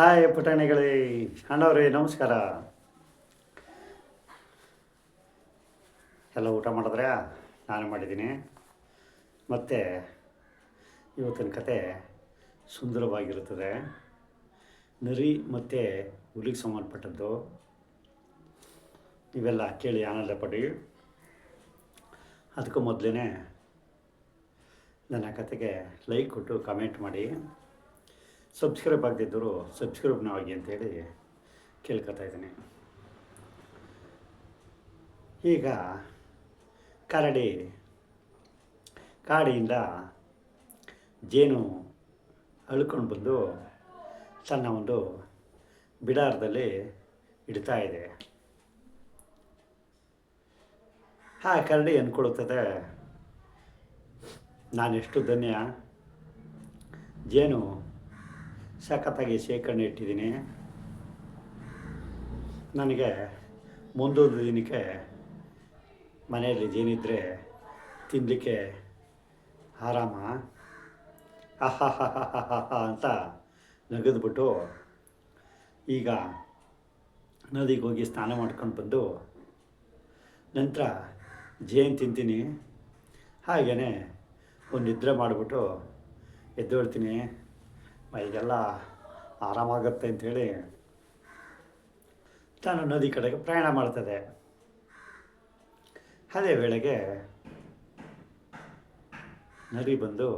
Hi ಪುಟಾಣಿಗಳೇ ಅಣ್ಣವ್ರಿ ನಮಸ್ಕಾರ. ಎಲ್ಲ ಊಟ ಮಾಡಿದ್ರೆ? ನಾನು ಮಾಡಿದ್ದೀನಿ. ಮತ್ತು ಇವತ್ತಿನ ಕತೆ ಸುಂದರವಾಗಿರುತ್ತದೆ. ನರಿ ಮತ್ತು ಹುಲಿಗೆ ಸಂಬಂಧಪಟ್ಟದ್ದು. ಇವೆಲ್ಲ ಕೇಳಿ ಆನಂದ ಪಡಿ. ಅದಕ್ಕೂ ಮೊದಲೇ ನನ್ನ ಕತೆಗೆ ಲೈಕ್ ಕೊಟ್ಟು ಕಮೆಂಟ್ ಮಾಡಿ. ಸಬ್ಸ್ಕ್ರೈಬ್ ಆಗದಿದ್ದರು ಸಬ್ಸ್ಕ್ರೈಬ್ನ ಆಗಿ ಅಂತೇಳಿ ಕೇಳ್ಕೊತಾ ಇದ್ದೀನಿ. ಈಗ ಕರಡಿ. ಕಾಡಿಯಿಂದ ಜೇನು ಅಳ್ಕೊಂಡು ಬಂದು ತನ್ನ ಒಂದು ಬಿಡಾರದಲ್ಲಿ ಇಡ್ತಾ ಇದೆ. ಆ ಕರಡಿ ಅಂದ್ಕೊಳ್ತದೆ ನಾನೆಷ್ಟು ಧನ್ಯ. ಜೇನು ಸಖತ್ತಾಗಿ ಶೇಖರಣೆ ಇಟ್ಟಿದ್ದೀನಿ. ನನಗೆ ಮುಂದೊಂದು ದಿನಕ್ಕೆ ಮನೆಯಲ್ಲಿ ಏನಿದ್ದರೆ ತಿನ್ನಲಿಕ್ಕೆ ಆರಾಮ. ಆಹಾಹಾಹಾಹಾ ಅಂತ ನಗದ್ಬಿಟ್ಟು ಈಗ ನದಿಗೆ ಹೋಗಿ ಸ್ನಾನ ಮಾಡ್ಕೊಂಡು ಬಂದು ನಂತರ ಜೇನು ತಿಂತೀನಿ. ಹಾಗೆಯೇ ಒಂದು ನಿದ್ರೆ ಮಾಡಿಬಿಟ್ಟು ಎದ್ದೇಳ್ತೀನಿ. ಮೈಗೆಲ್ಲ ಆರಾಮಾಗುತ್ತೆ ಅಂಥೇಳಿ ತಾನು ನದಿ ಕಡೆಗೆ ಪ್ರಯಾಣ ಮಾಡ್ತದೆ. ಅದೇ ವೇಳೆಗೆ ನದಿ ಬಂದು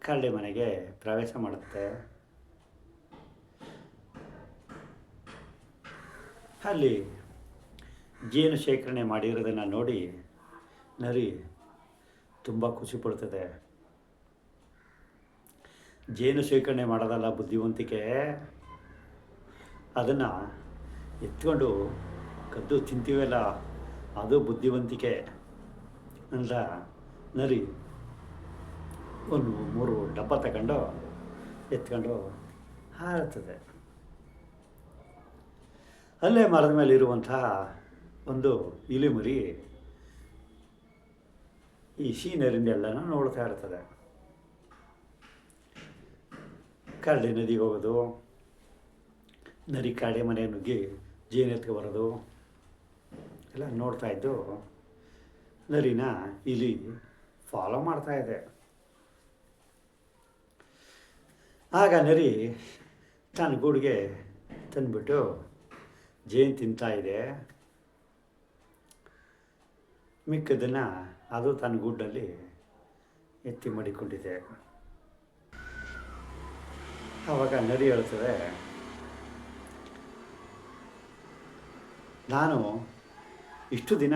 ಕರಡಿ ಮನೆಗೆ ಪ್ರವೇಶ ಮಾಡುತ್ತೆ. ಅಲ್ಲಿ ಜೇನು ಶೇಖರಣೆ ಮಾಡಿರೋದನ್ನು ನೋಡಿ ನರಿ ತುಂಬ ಖುಷಿ ಪಡ್ತದೆ. ಜೇನು ಶೇಖರಣೆ ಮಾಡೋದಲ್ಲ ಬುದ್ಧಿವಂತಿಕೆ, ಅದನ್ನು ಎತ್ಕೊಂಡು ಕದ್ದು ತಿಂತೀವಲ್ಲ, ಅದು ಬುದ್ಧಿವಂತಿಕೆ ಅಂತ ನರಿ ಒಂದು ಮೂರು ಡಬ್ಬ ತಗೊಂಡು ಎತ್ಕೊಂಡು ಹಾರುತ್ತದೆ. ಅಲ್ಲೇ ಮರದ ಮೇಲೆ ಇರುವಂತಹ ಒಂದು ಇಲಿಮರಿ ಈ ಸೀನರಿಂದೆಲ್ಲನೂ ನೋಡ್ತಾ ಇರ್ತದೆ. ಕರಡಿ ನದಿಗೆ ಹೋಗೋದು, ನದಿ ಕಾಡೆ ಮನೆ ನುಗ್ಗಿ ಜೇನು ಎತ್ಕೊ ಬರೋದು, ಎಲ್ಲ ನೋಡ್ತಾ ಇದ್ದು ನರಿನ ಇಲ್ಲಿ ಫಾಲೋ ಮಾಡ್ತಾ ಇದೆ. ಆಗ ನರಿ ತನ್ನ ಗೂಡಿಗೆ ತಂದುಬಿಟ್ಟು ಜೇನು ತಿಂತಾ ಇದೆ. ಮಿಕ್ಕದನ್ನು ಅದು ತನ್ನ ಗೂಡಲ್ಲಿ ಎತ್ತಿ ಮಡಿಕೊಂಡಿದೆ. ಆವಾಗ ನರಿ ಹೇಳ್ತದೆ, ನಾನು ಇಷ್ಟು ದಿನ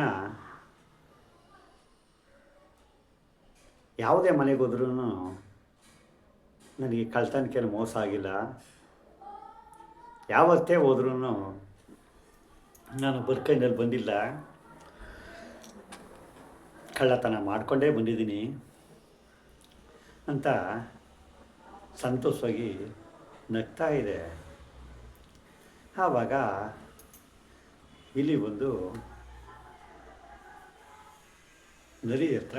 ಯಾವುದೇ ಮನೆಗೆ ಹೋದ್ರೂ ನನಗೆ ಕಳ್ತನಕ್ಕೆ ಮೋಸ ಆಗಿಲ್ಲ. ಯಾವತ್ತೇ ಹೋದ್ರೂ ನಾನು ಬದುಕೈನಲ್ಲಿ ಬಂದಿಲ್ಲ. ಕಳ್ಳತನ ಮಾಡಿಕೊಂಡೇ ಬಂದಿದ್ದೀನಿ ಅಂತ ಸಂತೋಷವಾಗಿ ನಗ್ತಾ ಇದೆ. ಆವಾಗ ಇಲ್ಲಿ ಒಂದು ನರಿ ಹತ್ರ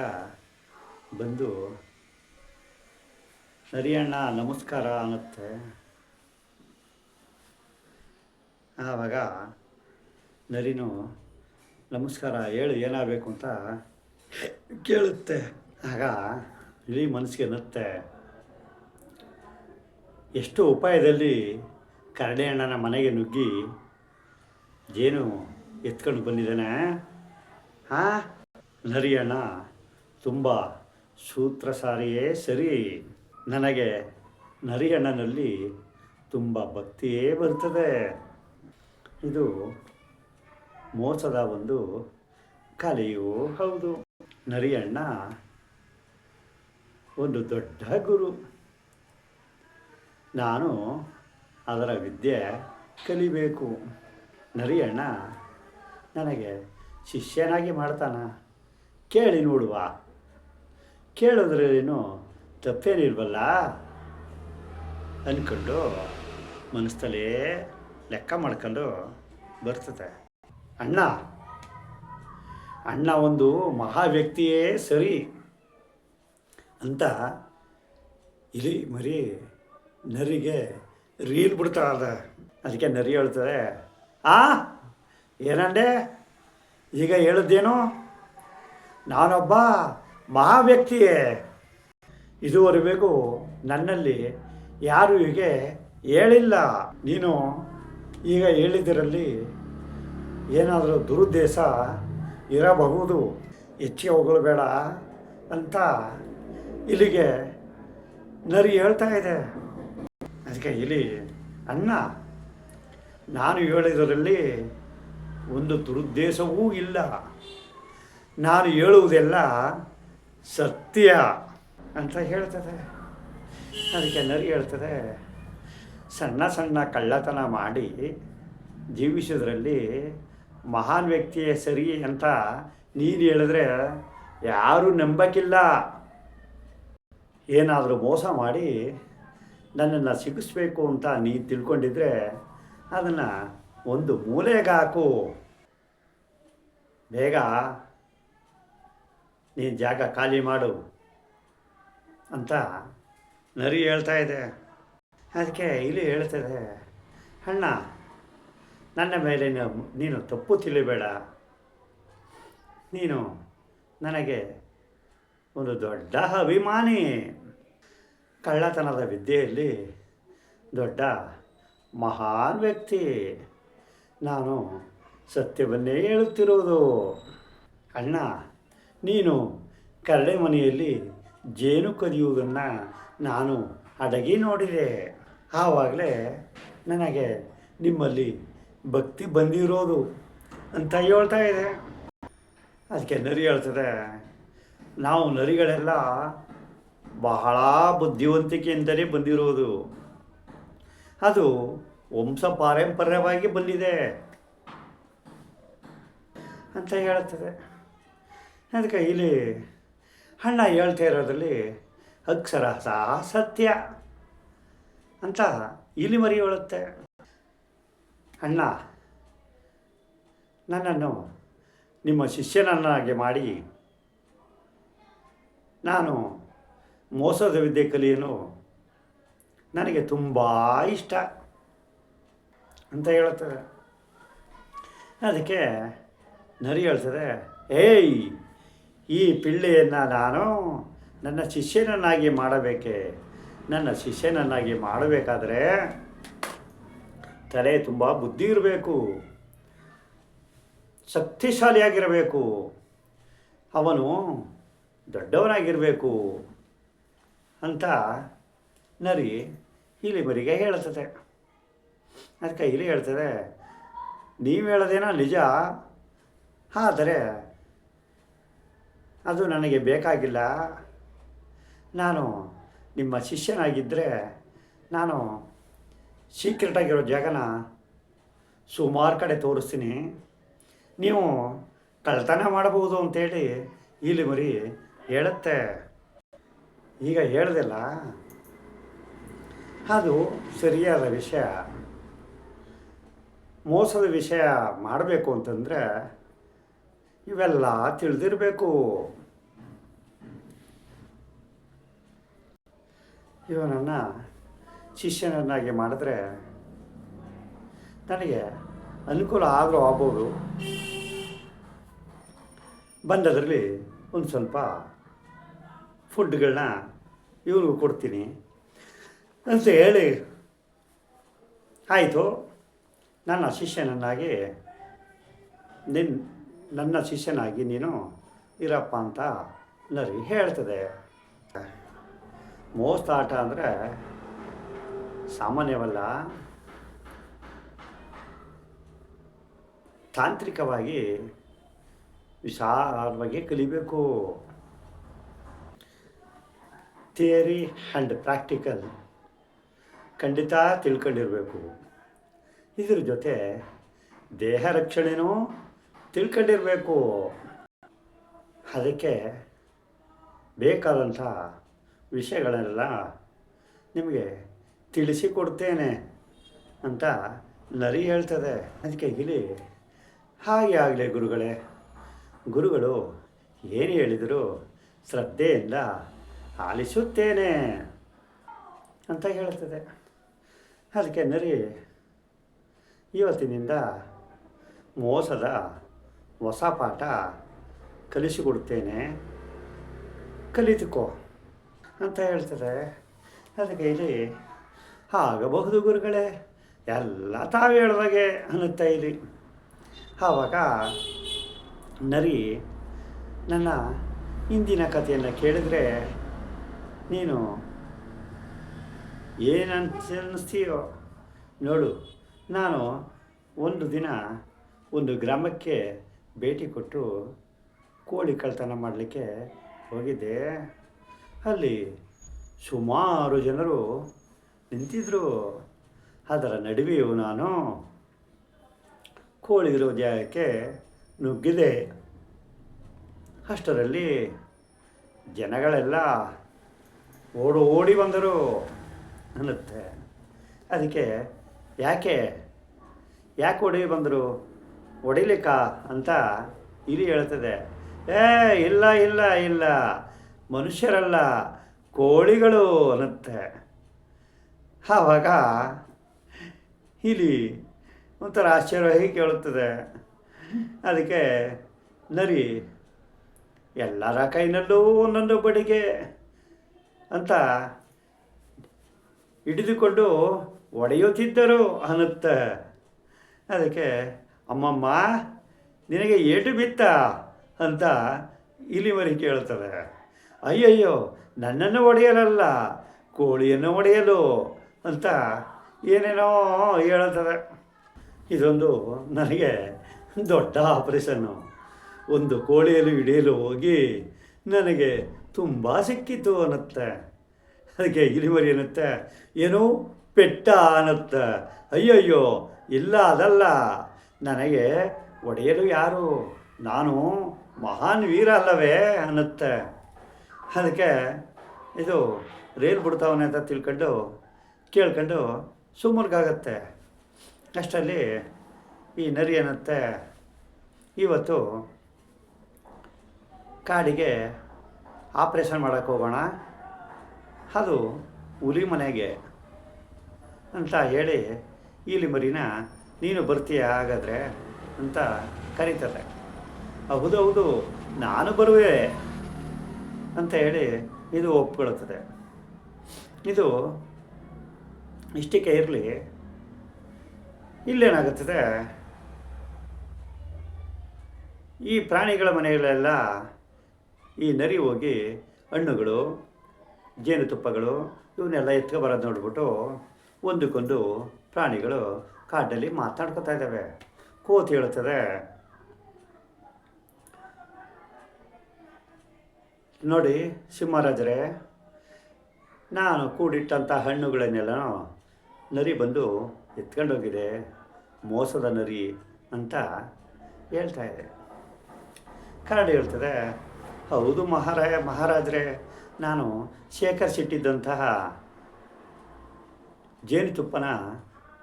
ಬಂದು ನರಿಯಣ್ಣ ನಮಸ್ಕಾರ ಅನ್ನತ್ತೆ. ಆವಾಗ ನರಿನೂ, ನಮಸ್ಕಾರ, ಹೇಳು, ಏನಾಗಬೇಕು? ಅಂತ ಕೇಳುತ್ತೆ. ಆಗ ಇಡೀ ಮನಸ್ಸಿಗೆ ನತ್ತೆ ಎಷ್ಟು ಉಪಾಯದಲ್ಲಿ ಕರಡೆ ಅಣ್ಣನ ಮನೆಗೆ ನುಗ್ಗಿ ಜೇನು ಎತ್ಕೊಂಡು ಬಂದಿದ್ದಾನೆ. ಹಾಂ? ನರಿ ಅಣ್ಣ, ತುಂಬ ಸೂತ್ರಸಾರಿಯೇ ಸರಿ. ನನಗೆ ನರಿ ಅಣ್ಣನಲ್ಲಿ ತುಂಬ ಭಕ್ತಿಯೇ ಬರ್ತದೆ ಇದು ಮೋಸದ ಒಂದು ಕಲೆಯೂ ಹೌದು. ನರಿಯಣ್ಣ ಒಂದು ದೊಡ್ಡ ಗುರು. ನಾನು ಅದರ ವಿದ್ಯೆ ಕಲಿಬೇಕು. ನರಿಯಣ್ಣ ನನಗೆ ಶಿಷ್ಯನಾಗಿ ಮಾಡ್ತಾನ. ಕೇಳಿ ನೋಡುವ. ಕೇಳಿದ್ರೇನು ತಪ್ಪೇನಿಲ್ವಲ್ಲ? ಅಂದ್ಕೊಂಡು ಮನಸ್ಸಲ್ಲೇ ಲೆಕ್ಕ ಮಾಡ್ಕೊಂಡು ಬರ್ತದೆ. ಅಣ್ಣ ಅಣ್ಣ ಒಂದು ಮಹಾ ವ್ಯಕ್ತಿಯೇ ಸರಿ ಅಂತ ಇಲಿ ಮರಿ ನರಿಗೆ ರೀಲ್ ಬಿಡ್ತಾಳಲ್ಲ ಅದಕ್ಕೆ ನರಿ ಹೇಳ್ತಾರೆ, ಆ ಏನಂಡೆ ಈಗ ಹೇಳಿದ್ದೇನು ನಾನೊಬ್ಬ ಮಹಾ ವ್ಯಕ್ತಿಯೇ ಇದುವರೆಗೂ ನನ್ನಲ್ಲಿ ಯಾರು ಹೀಗೆ ಹೇಳಿಲ್ಲ. ನೀನು ಈಗ ಹೇಳಿದ್ದರಲ್ಲಿ ಏನಾದರೂ ದುರುದ್ದೇಶ ಇರಬಹುದು? ಹೆಚ್ಚಿಗೆ ಬೇಡ ಅಂತ ಇಲ್ಲಿಗೆ ನರಿ ಹೇಳ್ತಾ ಇದೆ. ಅದಕ್ಕೆ ಇಲ್ಲಿ, ಅಣ್ಣ, ನಾನು ಹೇಳಿದರಲ್ಲಿ ಒಂದು ದುರುದ್ದೇಶವೂ ಇಲ್ಲ. ನಾನು ಹೇಳುವುದೆಲ್ಲ ಸತ್ಯ ಅಂತ ಹೇಳ್ತದೆ. ಅದಕ್ಕೆ ನರಿ ಹೇಳ್ತದೆ, ಸಣ್ಣ ಸಣ್ಣ ಕಳ್ಳತನ ಮಾಡಿ ಜೀವಿಸೋದ್ರಲ್ಲಿ ಮಹಾನ್ ವ್ಯಕ್ತಿಯೇ ಸರಿ ಅಂತ ನೀನು ಹೇಳಿದ್ರೆ ಯಾರೂ ನಂಬಕ್ಕಿಲ್ಲ ಏನಾದರೂ ಮೋಸ ಮಾಡಿ ನನ್ನನ್ನು ಸಿಗಿಸ್ಬೇಕು ಅಂತ ನೀ ತಿಳ್ಕೊಂಡಿದ್ರೆ ಅದನ್ನು ಒಂದು ಮೂಲೆಗೆ ಹಾಕು. ಬೇಗ ನೀನು ಜಾಗ ಖಾಲಿ ಮಾಡು ಅಂತ ನರಿ ಹೇಳ್ತಾ ಇದೆ. ಅದಕ್ಕೆ ಇಲ್ಲಿ ಹೇಳ್ತದೆ ಅಣ್ಣ, ನನ್ನ ಮೇಲೆ ನೀನು- ತಪ್ಪು ತಿಳಿಬೇಡ. ನೀನು ನನಗೆ ಒಂದು ದೊಡ್ಡ ಅಭಿಮಾನಿ. ಕಳ್ಳತನದ ವಿದ್ಯೆಯಲ್ಲಿ ದೊಡ್ಡ ಮಹಾನ್ ವ್ಯಕ್ತಿ. ನಾನು ಸತ್ಯವನ್ನೇ ಹೇಳುತ್ತಿರುವುದು. ಅಣ್ಣ, ನೀನು ಕರಡೆ ಮನೆಯಲ್ಲಿ ಜೇನು ಕದಿಯುವುದನ್ನು ನಾನು ಅಡಗಿ ನೋಡಿದೆ. ಆವಾಗಲೇ ನನಗೆ ನಿಮ್ಮಲ್ಲಿ ಭಕ್ತಿ ಬಂದಿರೋದು ಅಂತ ಹೇಳ್ತಾ ಇದೆ. ಅದಕ್ಕೆ ನರಿ ಹೇಳ್ತದೆ. ನಾವು ನರಿಗಳೆಲ್ಲ ಬಹಳ ಬುದ್ಧಿವಂತಿಕೆಯಿಂದಲೇ ಬಂದಿರುವುದು. ಅದು ವಂಶ ಪಾರಂಪರ್ಯವಾಗಿ ಬಂದಿದೆ. ಅಂತ ಹೇಳ್ತದೆ ಅದಕ್ಕೆ ಇಲ್ಲಿ ಅಣ್ಣ ಹೇಳ್ತಾ ಇರೋದ್ರಲ್ಲಿ ಅಕ್ಷರ ಸಹ ಸತ್ಯ ಅಂತ ಇಲ್ಲಿ ಮರಿ ಹೇಳುತ್ತೆ ಅಣ್ಣ, ನನ್ನನ್ನು ನಿಮ್ಮ ಶಿಷ್ಯನನ್ನಾಗಿ ಮಾಡಿ, ನಾನು ಮೋಸದ ವಿದ್ಯೆ ಕಲಿಯನು. ನನಗೆ ತುಂಬ ಇಷ್ಟ ಅಂತ ಹೇಳ್ತಾರೆ ಅದಕ್ಕೆ ನರಿ ಹೇಳ್ತದೆ, ಏಯ್, ಈ ಪಿಳ್ಳೆಯನ್ನು ನಾನು ನನ್ನ ಶಿಷ್ಯನನ್ನಾಗಿ ಮಾಡಬೇಕೆ? ನನ್ನ ಶಿಷ್ಯನನ್ನಾಗಿ ಮಾಡಬೇಕಾದ್ರೆ ತಲೆ ತುಂಬ ಬುದ್ಧಿ ಇರಬೇಕು, ಶಕ್ತಿಶಾಲಿಯಾಗಿರಬೇಕು. ಅವನು ದೊಡ್ಡವನಾಗಿರಬೇಕು. ಅಂತ ನರಿ ಇಲಿ ಬರಿಗೆ ಹೇಳ್ತದೆ. ಅದಕ್ಕೆ ಇಲಿ ಹೇಳ್ತದೆ, ನೀವು ಹೇಳೋದೇನೋ ನಿಜ, ಆದರೆ ಅದು ನನಗೆ ಬೇಕಾಗಿಲ್ಲ. ನಾನು ನಿಮ್ಮ ಶಿಷ್ಯನಾಗಿದ್ದರೆ ನಾನು ಸೀಕ್ರೆಟ್ ಆಗಿರೋ ಜಾಗನ ಸುಮಾರು ಕಡೆ ತೋರಿಸ್ತೀನಿ. ನೀವು ಕಳ್ತನ ಮಾಡಬಹುದು ಅಂತೇಳಿ ಇಲ್ಲಿ ಮರಿ ಹೇಳುತ್ತೆ. ಈಗ ಹೇಳ್ದಿಲ್ಲ? ಅದು ಸರಿಯಾದ ವಿಷಯ. ಮೋಸದ ವಿಷಯ ಮಾಡಬೇಕು ಅಂತಂದರೆ ಇವೆಲ್ಲ ತಿಳಿದಿರಬೇಕು. ಇವನನ್ನು ಶಿಷ್ಯನನ್ನಾಗಿ ಮಾಡಿದ್ರೆ ನನಗೆ ಅನುಕೂಲ ಆದರೂ ಆಗ್ಬೋದು. ಬಂದದ್ರಲ್ಲಿ ಒಂದು ಸ್ವಲ್ಪ ಫುಡ್ಗಳನ್ನ ಇವ್ರಿಗೂ ಕೊಡ್ತೀನಿ. ಅಂತ ಹೇಳಿ ಆಯಿತು. ನನ್ನ ಶಿಷ್ಯನನ್ನಾಗಿ ನಿನ್, ನನ್ನ ಶಿಷ್ಯನಾಗಿ ನೀನು ಇರಪ್ಪ ಅಂತ ನರಿ ಹೇಳ್ತದೆ. ಮೋಸ್ತ ಆಟ ಅಂದರೆ ಸಾಮಾನ್ಯವಲ್ಲ. ತಾಂತ್ರಿಕವಾಗಿ ವಿಶಾಲವಾಗಿ ಕಲಿಬೇಕು. ಥಿಯರಿ ಆ್ಯಂಡ್ ಪ್ರಾಕ್ಟಿಕಲ್ ಖಂಡಿತ ತಿಳ್ಕೊಂಡಿರಬೇಕು. ಇದ್ರ ಜೊತೆ ದೇಹ ರಕ್ಷಣೆನೂ ತಿಳ್ಕೊಂಡಿರಬೇಕು. ಅದಕ್ಕೆ ಬೇಕಾದಂಥ ವಿಷಯಗಳನ್ನೆಲ್ಲ ನಿಮಗೆ ತಿಳಿಸಿಕೊಡ್ತೇನೆ ಅಂತ ನರಿ ಹೇಳ್ತದೆ. ಅದಕ್ಕೆ ಇಲ್ಲಿ ಹಾಗೆ ಆಗಲಿ ಗುರುಗಳೇ. ಗುರುಗಳು ಏನು ಹೇಳಿದರೂ ಶ್ರದ್ಧೆಯಿಂದ ಆಲಿಸುತ್ತೇನೆ ಅಂತ ಹೇಳುತ್ತದೆ. ಅದಕ್ಕೆ ನರಿ, ಇವತ್ತಿನಿಂದ ಮೋಸದ ಹೊಸ ಪಾಠ ಕಲಿಸಿಕೊಡುತ್ತೇನೆ. ಕಲಿತುಕೋ ಅಂತ ಹೇಳ್ತದೆ. ಅದಕ್ಕೆ ಇಲ್ಲಿ ಆಗಬಹುದು ಗುರುಗಳೇ, ಎಲ್ಲ ತಾವು ಹೇಳ್ದಾಗೆ ಅನ್ನುತ್ತಾ ಇಲ್ಲಿ ಆವಾಗ ನರಿ ನನ್ನ ಹಿಂದಿನ ಕಥೆಯನ್ನು ಕೇಳಿದರೆ ನೀನು ಏನಂತ ಅನ್ನಿಸ್ತೀಯೋ ನೋಡು, ನಾನು ಒಂದು ದಿನ ಒಂದು ಗ್ರಾಮಕ್ಕೆ ಭೇಟಿ ಕೊಟ್ಟು ಕೋಳಿ ಕಳ್ತನ ಮಾಡಲಿಕ್ಕೆ ಹೋಗಿದ್ದೆ. ಅಲ್ಲಿ ಸುಮಾರು ಜನರು ನಿಂತಿದ್ದರು ಅದರ ನಡುವೆಯೂ ನಾನು ಕೋಳಿ ಇರೋ ಜಾಗಕ್ಕೆ ನುಗ್ಗಿದೆ ಅಷ್ಟರಲ್ಲಿ ಜನಗಳೆಲ್ಲ ಓಡು ಓಡಿ ಬಂದರು ಅನ್ನುತ್ತೆ. ಅದಕ್ಕೆ ಯಾಕೆ ಯಾಕೆ ಓಡಿ ಬಂದರು ಹೊಡಿಲಿಕ್ಕ ಅಂತ ಇಲ್ಲಿ ಹೇಳ್ತದೆ. ಏ, ಇಲ್ಲ ಇಲ್ಲ ಇಲ್ಲ, ಮನುಷ್ಯರಲ್ಲ, ಕೋಳಿಗಳು ಅನ್ನುತ್ತೆ. ಆವಾಗ ಇಲಿ ಒಂಥರ ಆಶ್ಚರ್ಯವಾಗಿ ಕೇಳುತ್ತದೆ. ಅದಕ್ಕೆ ನರಿ, ಎಲ್ಲರ ಕೈನಲ್ಲೂ ಒಂದೊಂದು ಬಡಿಗೆ. ಅಂತ ಹಿಡಿದುಕೊಂಡು ಒಡೆಯುತ್ತಿದ್ದರು ಅನ್ನುತ್ತ. ಅದಕ್ಕೆ, ಅಮ್ಮಮ್ಮ, ನಿನಗೆ ಏಟು ಬಿತ್ತ ಅಂತ ಇಲಿಮರಿ ಕೇಳ್ತದೆ ಅಯ್ಯಯ್ಯೋ, ನನ್ನನ್ನು ಒಡೆಯಲಲ್ಲ, ಕೋಳಿಯನ್ನು ಒಡೆಯಲು ಅಂತ ಏನೇನೋ ಹೇಳ್ತದೆ ಇದೊಂದು ನನಗೆ ದೊಡ್ಡ ಆಪರೇಷನ್ನು. ಒಂದು ಕೋಳಿಯಲ್ಲಿ ಹಿಡಿಯಲು ಹೋಗಿ ನನಗೆ ತುಂಬ ಸಿಕ್ಕಿತು ಅನ್ನತ್ತೆ. ಅದಕ್ಕೆ ಇಲಿಮರಿ ಅನ್ನತ್ತೆ. ಏನು ಪೆಟ್ಟ ಅನ್ನತ್ತೆ. ಅಯ್ಯಯ್ಯೋ, ಇಲ್ಲ ಅದಲ್ಲ. ನನಗೆ ಒಡೆಯಲು ಯಾರು? ನಾನು ಮಹಾನ್ ವೀರ ಅಲ್ಲವೇ ಅನ್ನತ್ತೆ. ಅದಕ್ಕೆ ಇದು ರೈಲ್ ಬಿಡ್ತಾವನೆ ಅಂತ ತಿಳ್ಕೊಂಡು ಕೇಳ್ಕೊಂಡು ಸುಮ್ಮನಗಾಗತ್ತೆ. ಅಷ್ಟರಲ್ಲಿ ಈ ನರಿ ಅನ್ನತ್ತೆ. ಇವತ್ತು ಕಾಡಿಗೆ ಆಪ್ರೇಷನ್ ಮಾಡೋಕ್ಕೆ ಹೋಗೋಣ. ಅದು ಹುಲಿ ಮನೆಗೆ ಅಂತ ಹೇಳಿ ಇಲ್ಲಿ ಮರಿನ ನೀನು ಬರ್ತೀಯ ಹಾಗಾದರೆ ಅಂತ ಕರೀತದೆ ಹೌದು ಹೌದು, ನಾನು ಬರುವೆ ಅಂತ ಹೇಳಿ ಇದು ಒಪ್ಕೊಳ್ತದೆ. ಇದು ಇಷ್ಟಕ್ಕೆ ಇರಲಿ, ಇಲ್ಲೇನಾಗುತ್ತದೆ? ಈ ಪ್ರಾಣಿಗಳ ಮನೆಗಳೆಲ್ಲ ಈ ನರಿ ಹೋಗಿ ಹಣ್ಣುಗಳು, ಜೇನುತುಪ್ಪಗಳು, ಇವನ್ನೆಲ್ಲ ಎತ್ಕೊ ಬರೋದು ನೋಡ್ಬಿಟ್ಟು ಒಂದಕ್ಕೊಂದು ಪ್ರಾಣಿಗಳು ಕಾಡಲ್ಲಿ ಮಾತಾಡ್ಕೊತಾ ಇದ್ದಾವೆ. ಕೋತಿ ಹೇಳ್ತದೆ ನೋಡಿ ಸಿಂಹರಾಜರೇ, ನಾನು ಕೂಡಿಟ್ಟಂಥ ಹಣ್ಣುಗಳನ್ನೆಲ್ಲ ನರಿ ಬಂದು ಎತ್ಕೊಂಡೋಗಿದೆ. ಮೋಸದ ನರಿ ಅಂತ ಹೇಳ್ತಾ ಇದೆ. ಕರಡು ಹೇಳ್ತದೆ ಹೌದು ಮಹಾರಾಯ, ಮಹಾರಾಜರೇ, ನಾನು ಶೇಖರಿಸಿಟ್ಟಿದ್ದಂತಹ ಜೇನುತುಪ್ಪನ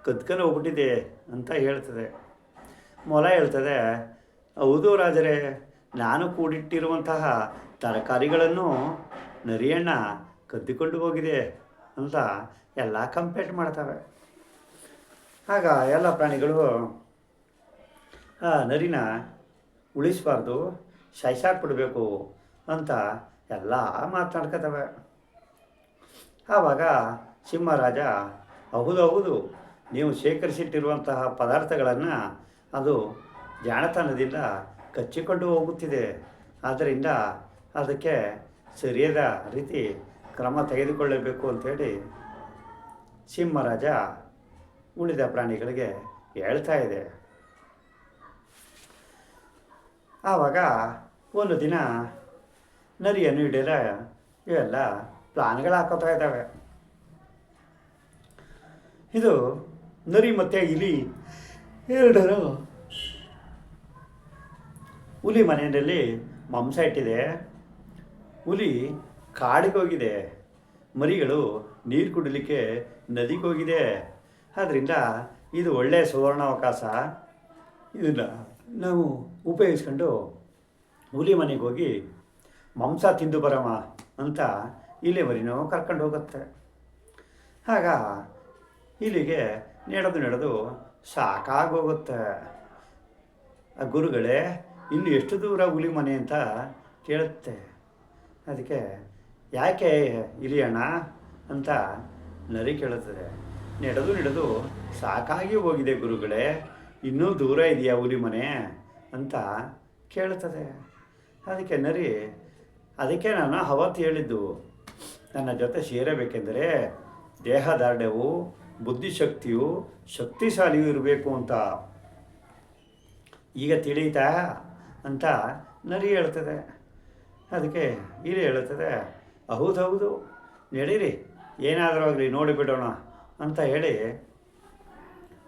ಕದ್ಕೊಂಡು ಹೋಗ್ಬಿಟ್ಟಿದೆ ಅಂತ ಹೇಳ್ತದೆ. ಮೊಲ ಹೇಳ್ತದೆ, ಹೌದು ರಾಜರೇ, ನಾನು ಕೂಡಿಟ್ಟಿರುವಂತಹ ತರಕಾರಿಗಳನ್ನು ನರಿಯಣ್ಣ ಕದ್ದುಕೊಂಡು ಹೋಗಿದೆ ಅಂತ ಎಲ್ಲ ಕಂಪೇಟ್ ಮಾಡ್ತವೆ. ಆಗ ಎಲ್ಲ ಪ್ರಾಣಿಗಳು, ಆ, ನರಿನ ಉಳಿಸಬಾರ್ದು. ಸಾಯ್ಸಾಕ್ಬಿಡ್ಬೇಕು ಅಂತ ಎಲ್ಲ ಮಾತಾಡ್ಕೊತವೆ ಆವಾಗ ಸಿಂಹರಾಜ, ಹೌದು ಹೌದು. ನೀವು ಶೇಖರಿಸಿಟ್ಟಿರುವಂತಹ ಪದಾರ್ಥಗಳನ್ನು ಅದು ಜಾಣತನದಿಂದ ಕಚ್ಚಿಕೊಂಡು ಹೋಗುತ್ತಿದೆ. ಆದ್ದರಿಂದ ಅದಕ್ಕೆ ಸರಿಯಾದ ರೀತಿ ಕ್ರಮ ತೆಗೆದುಕೊಳ್ಳಬೇಕು ಅಂಥೇಳಿ ಸಿಂಹರಾಜ ಉಳಿದ ಪ್ರಾಣಿಗಳಿಗೆ ಹೇಳ್ತಾ ಇದೆ. ಆವಾಗ ಒಂದು ದಿನ ನರಿಯನ್ನು ಹಿಡಿಯಲ ಇವೆಲ್ಲ ಪ್ಲಾನ್ಗಳು ಹಾಕೋತಾ ಇದ್ದಾವೆ. ಇದು ನರಿ ಮತ್ತು ಇಲಿ ಎರಡರು ಹುಲಿ ಮನೆಯಲ್ಲಿ ಮಾಂಸ ಇಟ್ಟಿದೆ. ಹುಲಿ ಕಾಡಿಗೆ ಹೋಗಿದೆ. ಮರಿಗಳು ನೀರು ಕುಡಿಲಿಕ್ಕೆ ನದಿಗೆ ಹೋಗಿದೆ. ಆದ್ದರಿಂದ ಇದು ಒಳ್ಳೆಯ ಸುವರ್ಣಾವಕಾಶ. ಇದನ್ನು ನಾವು ಉಪಯೋಗಿಸ್ಕೊಂಡು ಹುಲಿ ಮನೆಗೆ ಹೋಗಿ ಮಾಂಸ ತಿಂದು ಬರಮ ಅಂತ ಇಲ್ಲಿವರಿನೋ ಕರ್ಕೊಂಡು ಹೋಗುತ್ತೆ. ಆಗ ಇಲ್ಲಿಗೆ ನಡೆದು ನಡೆದು ಸಾಕಾಗೋಗುತ್ತೆ. ಆ ಗುರುಗಳೇ, ಇನ್ನು ಎಷ್ಟು ದೂರ ಹುಲಿ ಮನೆ ಅಂತ ಕೇಳುತ್ತೆ. ಅದಕ್ಕೆ, ಯಾಕೆ ಇಲಿಯಣ್ಣ? ಅಂತ ನರಿ ಕೇಳುತ್ತದೆ. ನಡೆದು ನಡೆದು ಸಾಕಾಗಿ ಹೋಗಿದೆ ಗುರುಗಳೇ, ಇನ್ನೂ ದೂರ ಇದೆಯಾ ಹುಲಿ ಮನೆ ಅಂತ ಕೇಳುತ್ತದೆ. ಅದಕ್ಕೆ, ನರಿ, ಅದಕ್ಕೆ ನಾನು ಅವತ್ತು ಹೇಳಿದ್ದು, ನನ್ನ ಜೊತೆ ಸೇರಬೇಕೆಂದರೆ ದೇಹದಾರ್ಢ್ಯವು, ಬುದ್ಧಿಶಕ್ತಿಯು ಶಕ್ತಿಶಾಲಿಯೂ ಇರಬೇಕು ಅಂತ. ಈಗ ತಿಳಿತಾ ಅಂತ ನರಿ ಹೇಳ್ತದೆ. ಅದಕ್ಕೆ ಇಲ್ಲಿ ಹೇಳುತ್ತದೆ ಹೌದೌದು ನಡೀರಿ, ಏನಾದರೂ ಆಗಲಿ ನೋಡಿಬಿಡೋಣ ಅಂತ ಹೇಳಿ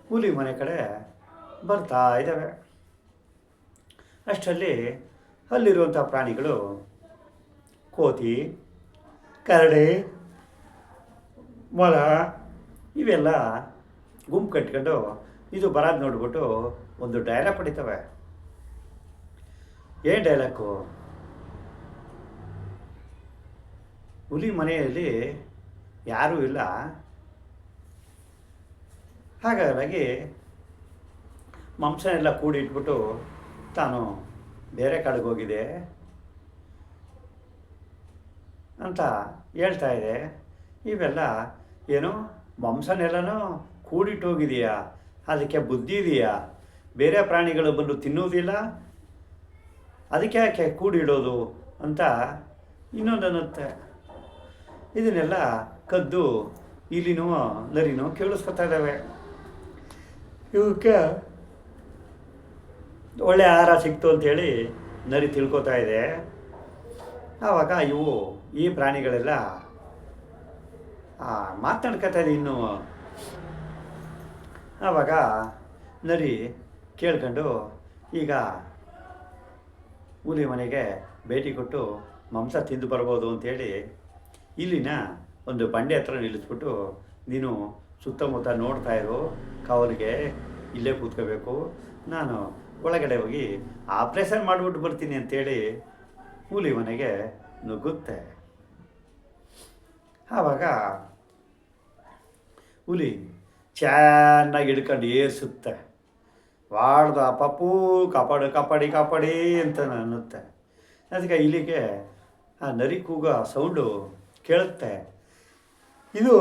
ಹುಲಿ ಮನೆ ಕಡೆ ಬರ್ತಾ ಇದ್ದಾವೆ. ಅಷ್ಟರಲ್ಲಿ ಅಲ್ಲಿರುವಂಥ ಪ್ರಾಣಿಗಳು ಕೋತಿ, ಕರಡೆ ಮೊಲ ಇವೆಲ್ಲ ಗುಂಪು ಕಟ್ಕೊಂಡು ಇದು ಬರೋದು ನೋಡ್ಬಿಟ್ಟು ಒಂದು ಡೈಲಾಗ್ ಹೊಡಿತವೆ ಏನು ಡೈಲಾಗು ಹುಲಿ ಮನೆಯಲ್ಲಿ ಯಾರೂ ಇಲ್ಲ. ಹಾಗಾಗಿ ಮಾಂಸ ಎಲ್ಲ ಕೂಡಿ ಇಟ್ಬಿಟ್ಟು ತಾನು ಬೇರೆ ಕಡೆಗೆ ಹೋಗಿದೆ. ಅಂತ ಹೇಳ್ತಾ ಇದೆ. ಇವೆಲ್ಲ ಏನು ಮಾಂಸನೆಲ್ಲನೂ ಕೂಡಿಟ್ಟು ಹೋಗಿದೆಯಾ? ಅದಕ್ಕೆ ಬುದ್ಧಿ ಇದೆಯಾ? ಬೇರೆ ಪ್ರಾಣಿಗಳು ಬಂದು ತಿನ್ನುವುದಿಲ್ಲ? ಅದಕ್ಕೆ ಯಾಕೆ ಕೂಡಿಡೋದು ಅಂತ ಇನ್ನೊಂದು ಅನ್ನತ್ತೆ ಇದನ್ನೆಲ್ಲ ಕದ್ದು ಇಲ್ಲಿನೂ ನರಿನೂ ಕೇಳಿಸ್ಕೊತಾ ಇದ್ದಾವೆ. ಇವಕ್ಕೆ ಒಳ್ಳೆ ಆಹಾರ ಸಿಕ್ತು ಅಂಥೇಳಿ ನರಿ ತಿಳ್ಕೊತಾ ಇದೆ. ಆವಾಗ ಇವು ಈ ಪ್ರಾಣಿಗಳೆಲ್ಲ ಮಾತಾಡ್ಕೊತಾ ಇದೆ ಇನ್ನು. ಆವಾಗ ನರಿ ಕೇಳ್ಕೊಂಡು ಈಗ ಹುಲಿ ಮನೆಗೆ ಭೇಟಿ ಕೊಟ್ಟು ಮಾಂಸ ತಿಂದು ಬರ್ಬೋದು ಅಂಥೇಳಿ ಇಲ್ಲಿನ ಒಂದು ಬಂಡೆ ಹತ್ರ ನಿಲ್ಲಿಸ್ಬಿಟ್ಟು ನೀನು ಸುತ್ತಮುತ್ತ ನೋಡ್ತಾ ಇರು, ಕಾವಲಿಗೆ ಇಲ್ಲೇ ಕೂತ್ಕೋಬೇಕು. ನಾನು ಒಳಗಡೆ ಹೋಗಿ, ಆಪ್ರೇಷನ್ ಮಾಡಿಬಿಟ್ಟು ಬರ್ತೀನಿ ಅಂತೇಳಿ ಹುಲಿ ಮನೆಗೆ ನುಗ್ಗುತ್ತೆ. ಆವಾಗ ಹುಲಿ ಚೆನ್ನಾಗಿ ಹಿಡ್ಕೊಂಡು ಏರ್ಸುತ್ತೆ. ವಾಡ್ದ ಪಪ್ಪು, ಕಾಪಾಡು, ಕಾಪಾಡಿ ಕಾಪಾಡಿ ಅಂತ ಅನ್ನುತ್ತೆ. ಅದಕ್ಕೆ ಇಲ್ಲಿಗೆ ಆ ನರಿ ಕೂಗ ಸೌಂಡು ಕೇಳುತ್ತೆ. ಇದು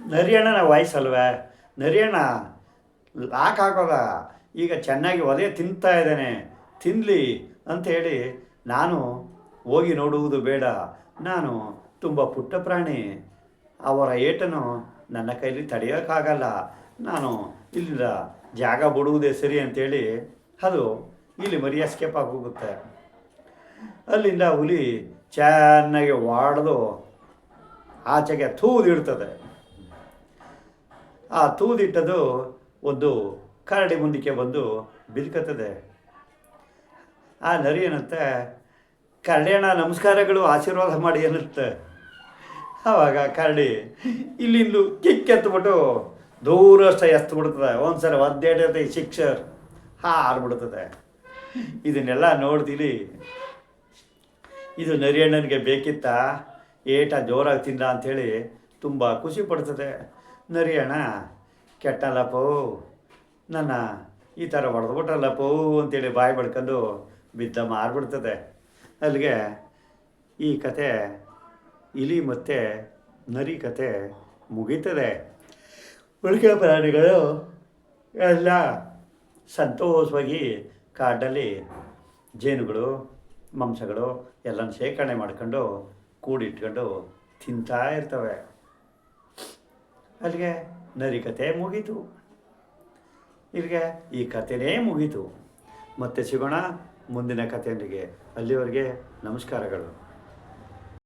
ನರಿಯಣ್ಣನ ವಾಯ್ಸ್ ಅಲ್ವೇ? ನರಿಯಣ್ಣ ಲಾಕ್ ಹಾಕೋದ ಈಗ ಚೆನ್ನಾಗಿ ಒಲೆ ತಿಂತಾ ಇದ್ದಾನೆ. ತಿನ್ನಲಿ ಅಂಥೇಳಿ ನಾನು ಹೋಗಿ ನೋಡುವುದು ಬೇಡ. ನಾನು ತುಂಬ ಪುಟ್ಟ ಪ್ರಾಣಿ. ಅವರ ಏಟನ್ನು ನನ್ನ ಕೈಲಿ ತಡೆಯೋಕ್ಕಾಗಲ್ಲ. ನಾನು ಇಲ್ಲಿಂದ ಜಾಗ ಬಿಡುವುದೇ ಸರಿ ಅಂತೇಳಿ ಅದು ಇಲ್ಲಿ ಮರಿ ಎಸ್ಕೇಪ್ ಆಗೋಗುತ್ತೆ ಅಲ್ಲಿಂದ ಹುಲಿ ಚೆನ್ನಾಗಿ ವಾಡ್ದು ಆಚೆಗೆ ತೂದಿಡ್ತದೆ. ಆ ತೂದಿಟ್ಟದು ಒಂದು ಕರಡಿ ಮುಂದಕ್ಕೆ ಬಂದು ಬಿದ್ಕತ್ತದೆ. ಆ ನರಿ ಏನಂತೆ ಕರಡಿಯಣ್ಣ, ನಮಸ್ಕಾರಗಳು, ಆಶೀರ್ವಾದ ಮಾಡಿ ಅನ್ನತ್ತೆ. ಆವಾಗ ಕರಡಿ ಇಲ್ಲಿಂದು ಕಿಕ್ ಎತ್ಬಿಟ್ಟು ದೂರಷ್ಟ ಎತ್ತು ಬಿಡ್ತದೆ ಒಂದ್ಸಲ ಒದ್ದೇಟತೆ ಶಿಕ್ಷರ್ ಹಾರ್ಬಿಡ್ತದೆ. ಇದನ್ನೆಲ್ಲ ನೋಡ್ತೀನಿ. ಇದು ನರಿಯಣ್ಣನಿಗೆ ಬೇಕಿತ್ತ? ಏಟ ಜೋರಾಗಿ ತಿಂದ ಅಂಥೇಳಿ ತುಂಬ ಖುಷಿ ಪಡ್ತದೆ. ನರಿಯಣ್ಣ ಕೆಟ್ಟಲ್ಲಪ್ಪೋ, ನನ್ನ ಈ ಥರ ಹೊಡೆದ್ಬಿಟ್ರಲ್ಲಪ್ಪೋ ಅಂತೇಳಿ ಬಾಯಿ ಬಡ್ಕೊಂಡು ಬಿದ್ದ ಮಾರ್ಬಿಡ್ತದೆ. ಅಲ್ಲಿಗೆ ಈ ಕತೆ, ಇಲಿ ಮತ್ತು ನರಿ ಕತೆ ಮುಗೀತದೆ. ಉಳಿಕೆ ಪ್ರಾಣಿಗಳು ಎಲ್ಲ ಸಂತೋಷವಾಗಿ ಕಾಡಲ್ಲಿ ಜೇನುಗಳು, ಮಾಂಸಗಳು ಎಲ್ಲನ ಶೇಖರಣೆ ಮಾಡ್ಕೊಂಡು ಕೂಡಿಟ್ಕೊಂಡು ತಿಂತಾ ಇರ್ತವೆ. ಅಲ್ಲಿಗೆ ನರಿ ಕತೆ ಮುಗೀತು. ಇಲ್ಲಿಗೆ ಈ ಕಥೆನೇ ಮುಗೀತು. ಮತ್ತೆ ಸಿಗೋಣ ಮುಂದಿನ ಕಥೆಯೊಂದಿಗೆ ಅಲ್ಲಿವರೆಗೆ ನಮಸ್ಕಾರಗಳು.